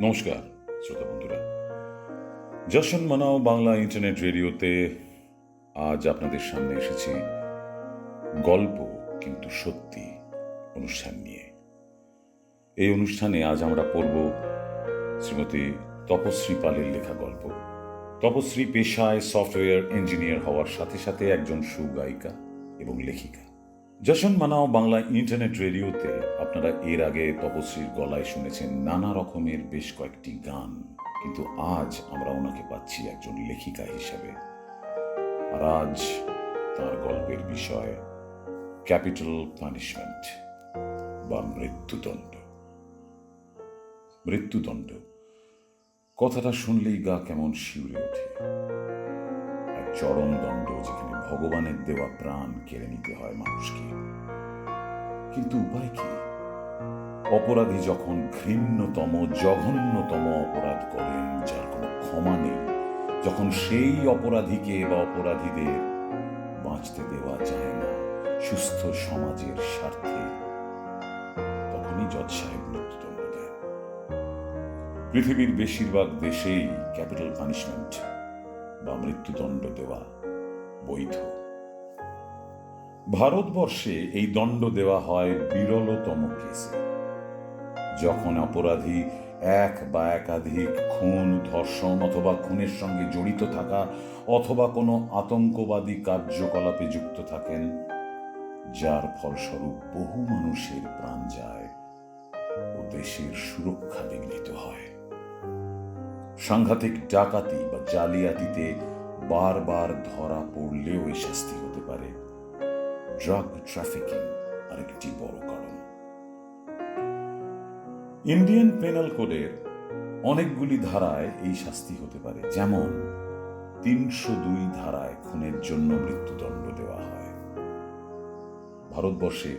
নমস্কার, শ্রোতা বন্ধুরা। যশন মানাও বাংলা ইন্টারনেট রেডিওতে আজ আপনাদের সামনে এসেছি গল্প কিন্তু সত্যি অনুষ্ঠান নিয়ে। এই অনুষ্ঠানে আজ আমরা পড়ব শ্রীমতী তপশ্রী পালের লেখা গল্প। তপশ্রী পেশায় সফটওয়্যার ইঞ্জিনিয়ার হওয়ার সাথে সাথে একজন সুগায়িকা এবং লেখিকা। যশন মানাও বাংলা ইন্টারনেট রেডিওতে আপনারা এর আগে তপশ্রীর গলায় শুনেছেন নানা রকমের বেশ কয়েকটি গান। কিন্তু আজ আমরা ওনাকে পাচ্ছি একজন লেখিকা হিসেবে। আর আজ তার গল্পের বিষয়, ক্যাপিটাল পানিশমেন্ট বা মৃত্যুদণ্ড। মৃত্যুদণ্ড। কথাটা শুনলেই গা কেমন শিউরে ওঠে। চরম দণ্ড যেখানে ভগবানের দেওয়া প্রাণ কেড়ে নিতে হয় মানুষকে। কিন্তু উপায় কি? অপরাধী যখন ঘৃণ্যতম, জঘন্যতম অপরাধ করেন, যার কোনো ক্ষমা নেই, যখন সেই অপরাধীকে বা অপরাধীদের বাঁচতে দেওয়া যায় না, সুস্থ সমাজের স্বার্থে, তখনই জজ সাহেব মৃত্যুদণ্ড দেন। পৃথিবীর বেশিরভাগ দেশেই ক্যাপিটাল পানিশমেন্ট বা মৃত্যুদণ্ড দেওয়া বৈধ। ভারতবর্ষে এই দণ্ড দেওয়া হয় বিরলতম কেসে, যখন অপরাধী এক বা একাধিক খুন, ধর্ষণ অথবা খুনের সঙ্গে জড়িত থাকা অথবা কোনো আতঙ্কবাদী কার্যকলাপে যুক্ত থাকেন, যার ফলস্বরূপ বহু মানুষের প্রাণ যায় ও দেশের সুরক্ষা বিঘ্নিত হয়। সাংঘাতিক ডাকাতি বা জালিয়াতিতে বারবার ধরা পড়লেও এই শাস্তি হতে পারে। ড্রাগ ট্রাফিকিং আরেকটি বড় কারণ। ইন্ডিয়ান পেনাল কোডের অনেকগুলি ধারায় এই শাস্তি হতে পারে। যেমন, তিনশো দুই ধারায় খুনের জন্য মৃত্যুদণ্ড দেওয়া হয়। ভারতবর্ষে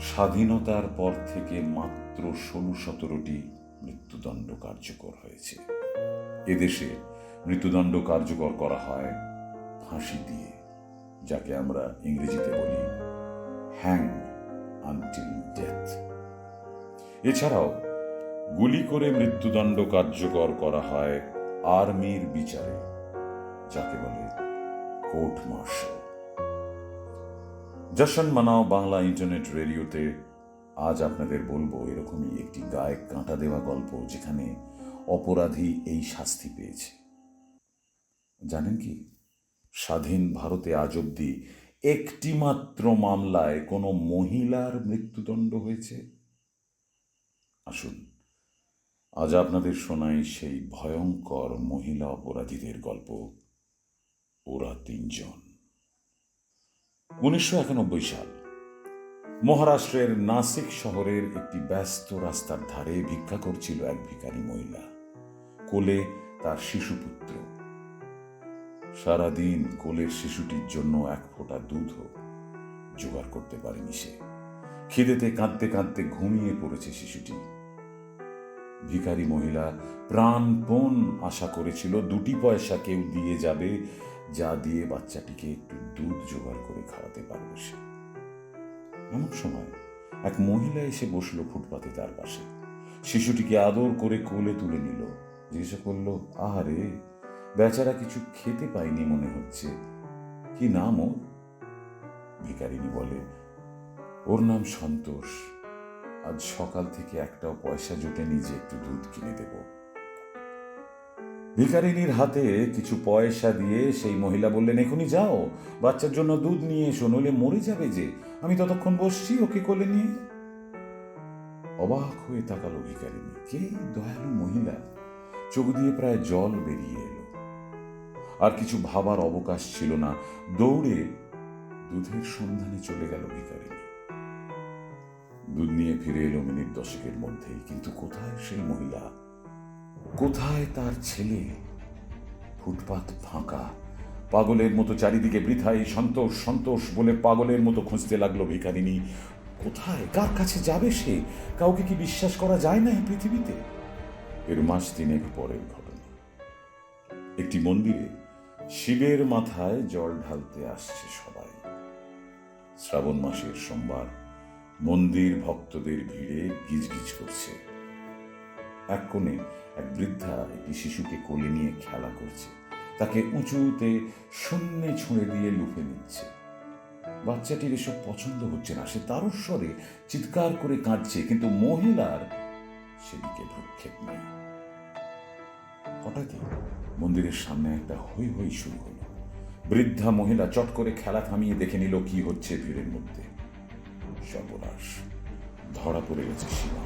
স্বাধীনতার পর থেকে মাত্র ষোলো সতেরোটি মৃত্যুদণ্ড কার্যকর হয়েছে। এদেশে মৃত্যুদণ্ড কার্যকর করা হয় ফাঁসি দিয়ে, যাকে আমরা ইংরেজিতে বলি হ্যাং আনটিল ডেথ এছাড়াও গুলি করে মৃত্যুদণ্ড কার্যকর করা হয় আর্মির বিচারে, যাকে বলে কোর্ট মার্শাল যশন মানাও বাংলা ইন্টারনেট রেডিওতে আজ আপনাদের বলব এরকমই একটি গায়ে কাঁটা দেওয়া গল্প, যেখানে অপরাধী এই শাস্তি পেয়েছে। জানেন কি? স্বাধীন ভারতে আজ অব্দি একটি মাত্র মামলায় কোনো মহিলার মৃত্যুদণ্ড হয়েছে। আসুন, আজ আপনাদের শোনাই সেই ভয়ঙ্কর মহিলা অপরাধীদের গল্প। ওরা তিনজন। উনিশশো একানব্বই সাল, মহারাষ্ট্রের নাসিক শহরের একটি ব্যস্ত রাস্তার ধারে ভিক্ষা করছিল এক ভিখারি মহিলা। কোলে তার শিশুপুত্র। সারাদিন কোলের শিশুটির জন্য এক ফোঁটা দুধও জোগাড় করতে পারেনি সে। খিদেতে কাঁদতে কাঁদতে ঘুমিয়ে পড়েছে শিশুটি। ভিখারি মহিলা প্রাণপণ আশা করেছিল দুটি পয়সা কেউ দিয়ে যাবে, যা দিয়ে বাচ্চাটিকে একটু দুধ জোগাড় করে খাওয়াতে পারবে সে। এমন সময় এক মহিলা এসে বসল ফুটপাতে তার পাশে। শিশুটিকে আদর করে কোলে তুলে নিল। জিজ্ঞাসা করল, আহারে, বেচারা কিছু খেতে পায়নি মনে হচ্ছে। কি নাম ওর? ভিকারিনী বলে, ওর নাম সন্তোষ। আজ সকাল থেকে একটাও পয়সা জোটেনি যে একটু দুধ কিনে দেব। ভিকারিনীর হাতে কিছু পয়সা দিয়ে সেই মহিলা বললেন, এখনই যাও, বাচ্চার জন্য দুধ নিয়ে এসো, নইলে মরে যাবে যে। আমি ততক্ষণ বসছি, ওকে কোলে নিয়ে। অবাক হয়ে তাকালো ভিকারিনী কে দয়ালু মহিলা? চোখ দিয়ে প্রায় জল বেরিয়ে এলো। আর কিছু ভাবার অবকাশ ছিল না। দৌড়ে দুধের সন্ধানে চলে গেল ভিকারিনী দুধ নিয়ে ফিরে এলো মিনিট দশেকের মধ্যেই। কিন্তু কোথায় সেই মহিলা? কোথায় তার ছেলে? ফুটপাত ফাঁকা। পাগলের মতো চারিদিকে বৃথাই। সন্তোষ সন্তোষ বলে পাগলের মতো খুঁজতে লাগল ভিখারিনী কোথায়? কার কাছে যাবে সে? কাউকে কি বিশ্বাস করা যায় না এই পৃথিবীতে? এর মাস তিনেক পরের ঘটনা। একটি মন্দিরে শিবের মাথায় জল ঢালতে আসছে সবাই। শ্রাবণ মাসের সোমবার মন্দির ভক্তদের ভিড়ে গিজগিজ করছে। এক কোণে এক বৃদ্ধা একটি শিশুকে কোলে নিয়ে খেলা করছে। তাকে উঁচুতে শূন্যে ছুঁড়ে দিয়ে লুফে নিচ্ছে। বাচ্চাটির এসব পছন্দ হচ্ছে না, সে তারস্বরে চিৎকার করে কাঁদছে, কিন্তু মহিলার সেদিকে ভ্রুক্ষেপ নেই হঠাৎই মন্দিরের সামনে একটা হই হই শুরু হলো। বৃদ্ধা মহিলা চট করে খেলা থামিয়ে দেখে নিল কি হচ্ছে ভিড়ের মধ্যে। সর্বনাশ। ধরা পড়ে গেছে সীমা।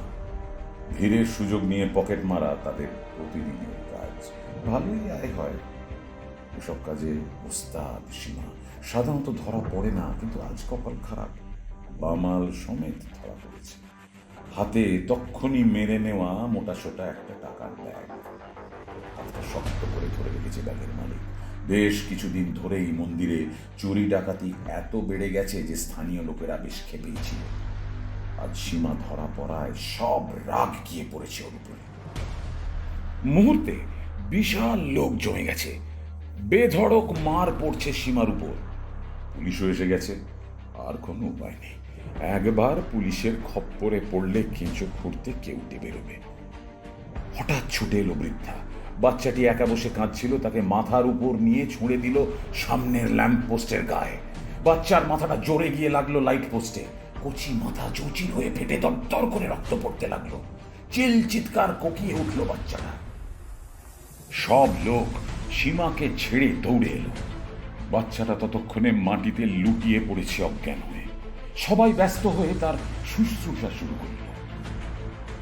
ভিড়ের সুযোগ নিয়ে পকেট মারা তাদের প্রতিদিনের কাজ। ভালোই আয় হয়। এসব কাজে ওস্তাদ সীমা। সাধারণত ধরা পড়ে না, কিন্তু আজ কপাল খারাপ। বামাল সমেত ধরা পড়েছে। হাতে তক্ষণি মেরে নেওয়া মোটা সোটা একটা টাকার ব্যাগ। হাতটা শক্ত করে ধরে রেখেছে ব্যাগের মালিক। বেশ কিছুদিন ধরেই মন্দিরে চুরি ডাকাতি এত বেড়ে গেছে যে স্থানীয় লোকেরা বেশ খেপেই ছিল আজ সীমা ধরা পড়ায় সব রাগ গিয়ে পড়েছে ওর উপরে। মুহূর্তে বিশাল লোক জমে গেছে। বেধড়ক মার পড়ছে সীমার উপর। পুলিশও এসে গেছে। আর কোনো উপায় নেই। একবার পুলিশের খপ্পরে পড়লে কেঁচো খুঁড়তে কেউটে বেরোবে। হঠাৎ ছুটে এলো বৃদ্ধা। বাচ্চাটি একা বসে কাঁদছিল, তাকে মাথার উপর নিয়ে ছুঁড়ে দিল সামনের ল্যাম্প পোস্টের গায়ে। বাচ্চার মাথাটা জোরে গিয়ে লাগল লাইট পোস্টে। কচি মাথা চৌচির হয়ে ফেটে দরদর করে রক্ত পড়তে লাগল। চিল চিৎকার কোকিয়ে উঠল বাচ্চাটা। সব লোক সীমাকে ছেড়ে দৌড়ে এলো। বাচ্চাটা ততক্ষণে মাটিতে লুটিয়ে পড়েছে অজ্ঞান হয়ে। সবাই ব্যস্ত হয়ে তার শুশ্রূষা শুরু করল।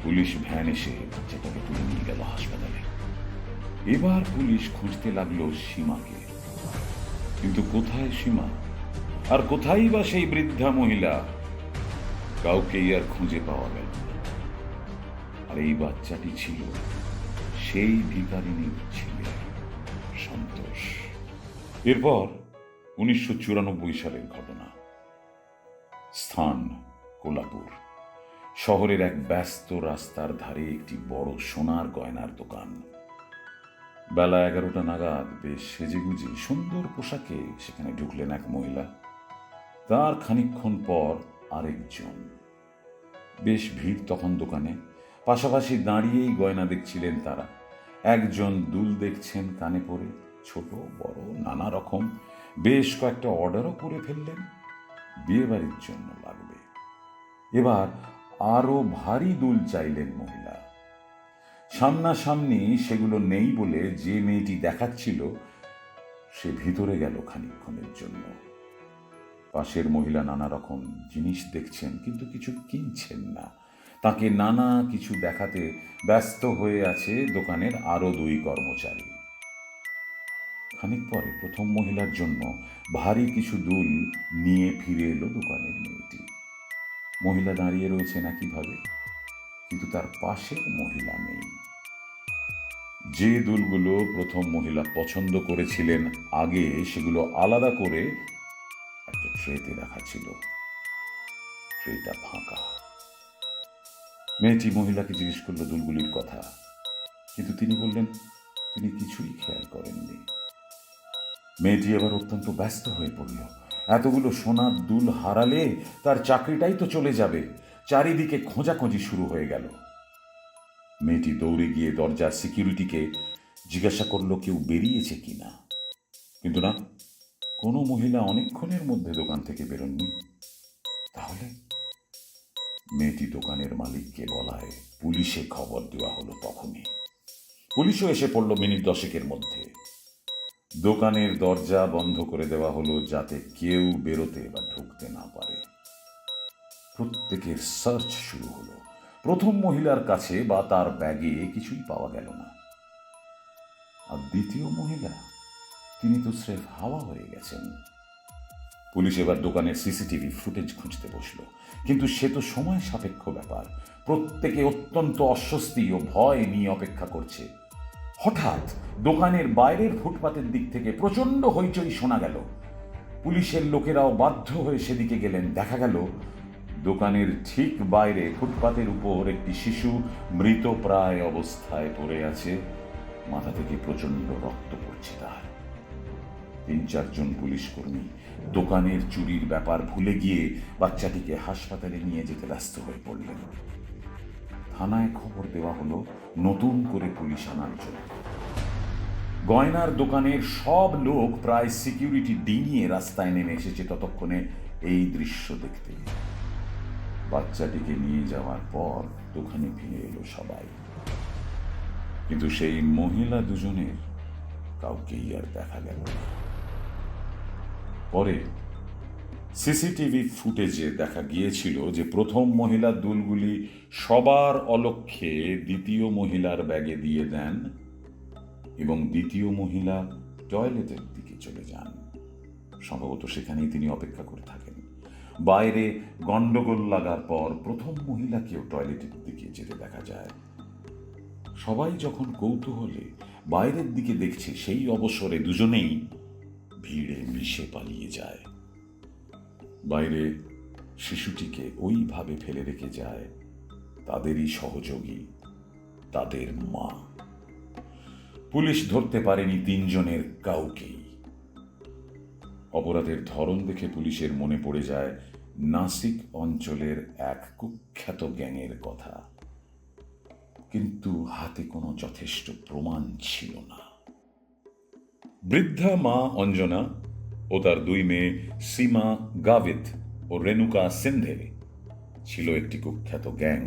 পুলিশ ভ্যান এসে বাচ্চাটাকে তুলে নিয়ে গেল হাসপাতালে। এবার পুলিশ খুঁজতে লাগল সীমাকে। কিন্তু কোথায় সীমা? আর কোথায় বা সেই বৃদ্ধা মহিলা? কাউকেই আর খুঁজে পাওয়া গেল আর এই বাচ্চাটি ছিল সেই ভিকারিনীর ছেলে, সন্তোষ। এরপর উনিশশো চুরানব্বই সালের ঘটনা। স্থান কোলাপুর শহরের এক ব্যস্ত রাস্তার ধারে একটি বড় সোনার গয়নার দোকান। বেলা এগারোটা নাগাদ বেশ সেজেগুজে সুন্দর পোশাকে সেখানে ঢুকলেন এক মহিলা। তার খানিকক্ষণ পর আরেকজন। বেশ ভিড় তখন দোকানে। পাশাপাশি দাঁড়িয়েই গয়না দেখছিলেন তারা। একজন দুল দেখছেন কানে পরে, ছোট, বড়, নানা রকম। বেশ কয়েকটা অর্ডারও করে ফেললেন। বিয়েবাড়ির জন্য লাগবে। এবার আরও ভারী দুল চাইলেন মহিলা। সামনাসামনি সেগুলো নেই বলে যে মেয়েটি দেখাচ্ছিল, সে ভিতরে গেল খানিকক্ষণের জন্য। পাশের মহিলা নানা রকম জিনিস দেখছেন, কিন্তু কিছু কিনছেন না। তাকে নানা কিছু দেখাতে ব্যস্ত হয়ে আছে দোকানের আরও দুই কর্মচারী। খানিক পরে প্রথম মহিলার জন্য ভারী কিছু দুল নিয়ে ফিরে এলো দোকানের মেয়েটি। মহিলা দাঁড়িয়ে রয়েছেন একইভাবে কিন্তু তার পাশের মহিলা নেই। যে দুলগুলো প্রথম মহিলা পছন্দ করেছিলেন, আগে সেগুলো আলাদা করে একটা ট্রেতে রাখা ছিল। ট্রেটা ফাঁকা। মেয়েটি মহিলাকে জিজ্ঞেস করল দুলগুলির কথা। কিন্তু তিনি বললেন, তিনি কিছুই খেয়াল করেননি। মেয়েটি এবার অত্যন্ত ব্যস্ত হয়ে পড়ল। এতগুলো সোনার দুল হারালে তার চাকরিটাই তো চলে যাবে। চারিদিকে খোঁজাখুঁজি শুরু হয়ে গেল। মেয়েটি দৌড়ে গিয়ে দরজার সিকিউরিটিকে জিজ্ঞাসা করল, কেউ বেরিয়েছে কিনা? কিন্তু না, কোনো মহিলা অনেকক্ষণের মধ্যে দোকান থেকে বেরোননি। তাহলে? মেয়েটি দোকানের মালিককে বলায়, পুলিশে খবর দেওয়া হলো তখনই। পুলিশও এসে পড়ল মিনিট দশেকের মধ্যে। দোকানের দরজা বন্ধ করে দেওয়া হলো যাতে কেউ বেরোতে বা ঢুকতে না পারে। প্রত্যেকের সার্চ শুরু হলো। প্রথম মহিলার কাছে বা তার ব্যাগে কিছুই পাওয়া গেল না। আর দ্বিতীয় মহিলা, তিনি তো স্রেফ হাওয়া হয়ে গেছেন। পুলিশ এবার দোকানের সিসিটিভি ফুটেজ খুঁজতে বসল। কিন্তু সে তো সময় সাপেক্ষ ব্যাপার। প্রত্যেকে অত্যন্ত অস্বস্তি ও ভয় নিয়ে অপেক্ষা করছে। হঠাৎ দোকানের বাইরের ফুটপাতের দিক থেকে প্রচণ্ড হইচই শোনা গেল। পুলিশের লোকেরাও বাধ্য হয়ে সেদিকে গেলেন। দেখা গেল, দোকানের ঠিক বাইরে ফুটপাতের উপর একটি শিশু মৃতপ্রায় অবস্থায় পড়ে আছে। মাথা থেকে প্রচণ্ড রক্ত পড়ছে তার। তিন, চারজন পুলিশ কর্মী দোকানের চুরির ব্যাপার ভুলে গিয়ে বাচ্চাটিকে হাসপাতালে নিয়ে যেতে ব্যস্ত হয়ে পড়লেন। থানায় খবর দেওয়া হলো নতুন করে পুলিশ আনার জন্য। গয়নার দোকানের সব লোক প্রায় সিকিউরিটি ডিঙিয়ে রাস্তায় নেমে এসেছে ততক্ষণে এই দৃশ্য দেখতে। বাচ্চাটিকে নিয়ে যাওয়ার পর দোকানে ফিরে এলো সবাই। কিন্তু সেই মহিলা দুজনের কাউকেই আর দেখা গেল না। পরে সিসিটিভি ফুটেজে দেখা গিয়েছিল যে প্রথম মহিলার দুলগুলি সবার অলক্ষ্যে দ্বিতীয় মহিলার ব্যাগে দিয়ে দেন এবং দ্বিতীয় মহিলা টয়লেটের দিকে চলে যান। সম্ভবত সেখানেই তিনি অপেক্ষা করে থাকেন। বাইরে গন্ডগোল লাগার পর প্রথম মহিলাকেও টয়লেটের দিকে যেতে দেখা যায়। সবাই যখন কৌতূহলে বাইরের দিকে দেখছে, সেই অবসরে দুজনেই ভিড়ে মিশে পালিয়ে যায়। বাইরে শিশুটিকে ওইভাবে ফেলে রেখে যায় তাদেরই সহযোগী, তাদের মা। পুলিশ ধরতে পারেনি তিনজনের কাউকেই। অপরাধের ধরন দেখে পুলিশের মনে পড়ে যায় নাসিক অঞ্চলের এক কুখ্যাত গ্যাংয়ের কথা। কিন্তু হাতে কোনো যথেষ্ট প্রমাণ ছিল না। বৃদ্ধা মা অঞ্জনা ও তার দুই মেয়ে সীমা গাভিত ও রেণুকা সিন্ধে ছিল একটি কুখ্যাত গ্যাং,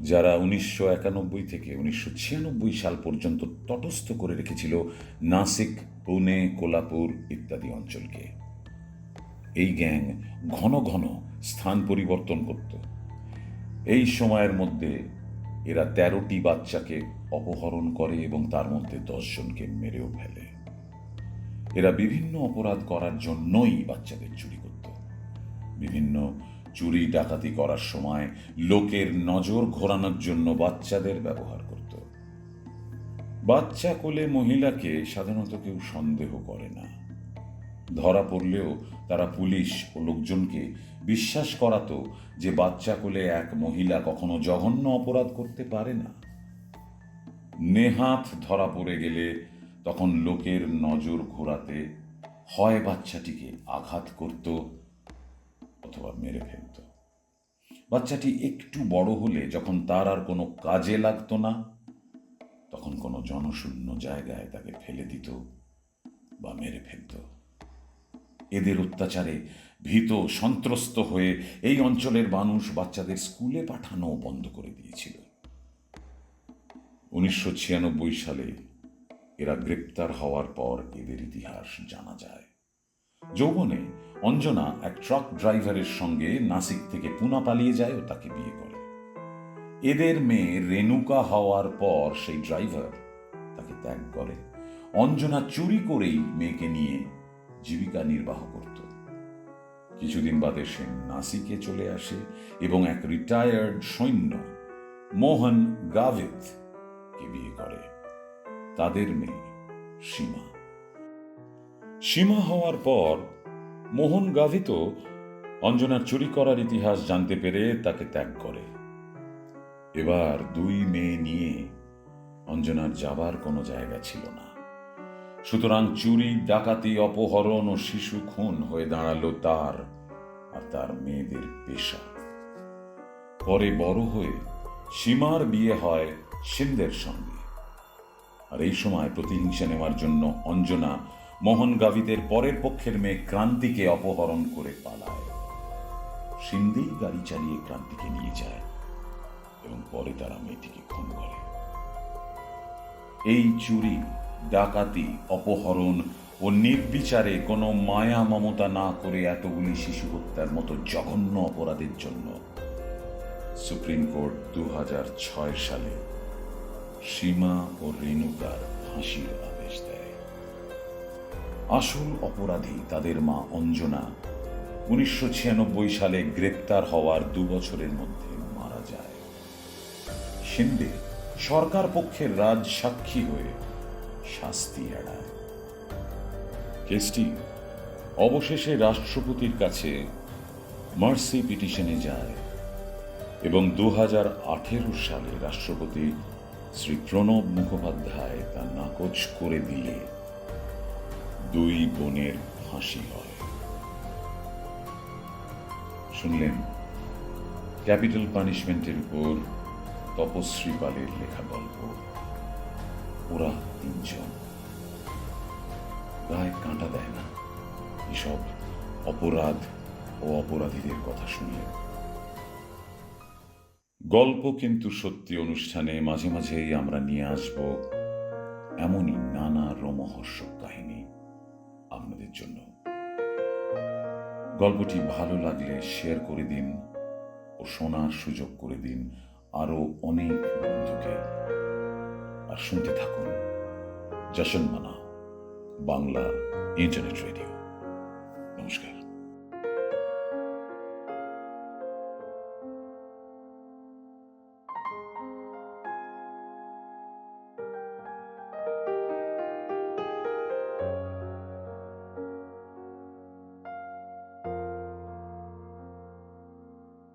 যারা উনিশশো একানব্বই থেকে উনিশশো ছিয়ানব্বই সাল পর্যন্ত তটস্থ করে রেখেছিল নাসিক, পুনে, কোলাপুর ইত্যাদি অঞ্চলকে। এই গ্যাং ঘন ঘন স্থান পরিবর্তন করত। এই সময়ের মধ্যে এরা তেরোটি বাচ্চাকে অপহরণ করে এবং তার মধ্যে দশজনকে মেরেও ফেলে। এরা বিভিন্ন অপরাধ করার জন্যই বাচ্চাদের চুরি করত। বিভিন্ন চুরি ডাকাতি করার সময় লোকের নজর ঘোরানোর জন্য বাচ্চাদের ব্যবহার করত। বাচ্চা কোলে মহিলাকে সাধারণত কেউ সন্দেহ করে না। ধরা পড়লেও তারা পুলিশ ও লোকজনকে বিশ্বাস করাতো যে বাচ্চা কোলে এক মহিলা কখনো জঘন্য অপরাধ করতে পারে না। নেহাত ধরা পড়ে গেলে তখন লোকের নজর ঘোরাতে হয় বাচ্চাটিকে আঘাত করত অথবা মেরে ফেলত। বাচ্চাটি একটু বড় হলে যখন তার আর কোনো কাজে লাগতো না, তখন কোনো জনশূন্য জায়গায় তাকে ফেলে দিত বা মেরে ফেলত। এদের অত্যাচারে ভীত, সন্ত্রস্ত হয়ে এই অঞ্চলের মানুষ বাচ্চাদের স্কুলে পাঠানো বন্ধ করে দিয়েছিল। উনিশশো ছিয়ানব্বই সালে এরা গ্রেপ্তার হওয়ার পর এদের ইতিহাস জানা যায়। যৌবনে অঞ্জনা এক ট্রাক ড্রাইভারের সঙ্গে নাসিক থেকে পুনা পালিয়ে যায় ও তাকে বিয়ে করে। এদের মেয়ে রেণুকা হওয়ার পর সেই ড্রাইভার তাকে ত্যাগ করে অঞ্জনা চুরি করেই মেয়েকে নিয়ে জীবিকা নির্বাহ করত। কিছুদিন বাদে সে নাসিকে চলে আসে এবং এক রিটায়ার্ড সৈন্য, মোহন গাভিত কে বিয়ে করে। তাদের মেয়ে সীমা। সীমা হওয়ার পর মোহন গাভিত অঞ্জনার চুরি করার ইতিহাস জানতে পেরে তাকে ত্যাগ করে। এবার দুই মেয়ে নিয়ে অঞ্জনার যাবার কোনো জায়গা ছিল না। সুতরাং চুরি, ডাকাতি, অপহরণ ও শিশু খুন হয়ে দাঁড়াল তার আর তার মেয়েদের পেশা। পরে বড় হয়ে সীমার বিয়ে হয় সিন্ধের সঙ্গে। আর এই সময় প্রতিহিংসা নেওয়ার জন্য অঞ্জনা মোহন গাভিতের পরের পক্ষের মেয়ে ক্রান্তিকে অপহরণ করে পালায়। সিন্ধেই গাড়ি চালিয়ে ক্রান্তিকে নিয়ে যায় এবং পরে তারা মেয়েটিকে খুন করে। এই চুরি, ডাকাতি, অপহরণ ও নির্বিচারে কোনো মায়া মমতা না করে এতগুলি শিশু হত্যার মতো জঘন্য অপরাধের জন্য সুপ্রিম কোর্ট দু হাজার ছয় সালে সীমা ও রেণুকার ফাঁসির আদেশ দেয়। আসল অপরাধী তাদের মা অঞ্জনা উনিশশো সালে গ্রেপ্তার হওয়ার দু বছরের মধ্যে মারা যায়। সিন্ধে সরকার পক্ষের রাজ সাক্ষী হয়ে শাস্তি এড়ায়। কেসটি অবশেষে রাষ্ট্রপতির কাছে মার্সি পিটিশনে যায় এবং দু সালে রাষ্ট্রপতি শ্রী প্রণব মুখোপাধ্যায় তা নাকচ করে দিয়ে দুই বোনের ফাঁসি হয়। শুনলেন? ক্যাপিটাল পানিশমেন্টের উপর তপশ্রী পালের লেখা গল্প। ওরা তিনজন। গায়ে কাঁটা দেয় না। এসব অপরাধ ও অপরাধীদের কথা শুনলে গল্প কিন্তু সত্যি অনুষ্ঠানে মাঝে মাঝেই আমরা নিয়ে আসব এমনই নানা রোমহর্ষক কাহিনী আপনাদের জন্য। গল্পটি ভালো লাগলে শেয়ার করে দিন ও শোনার সুযোগ করে দিন আরও অনেক বন্ধুকে। আর শুনতে থাকুন যশন মানা বাংলা ইন্টারনেট রেডিও। নমস্কার।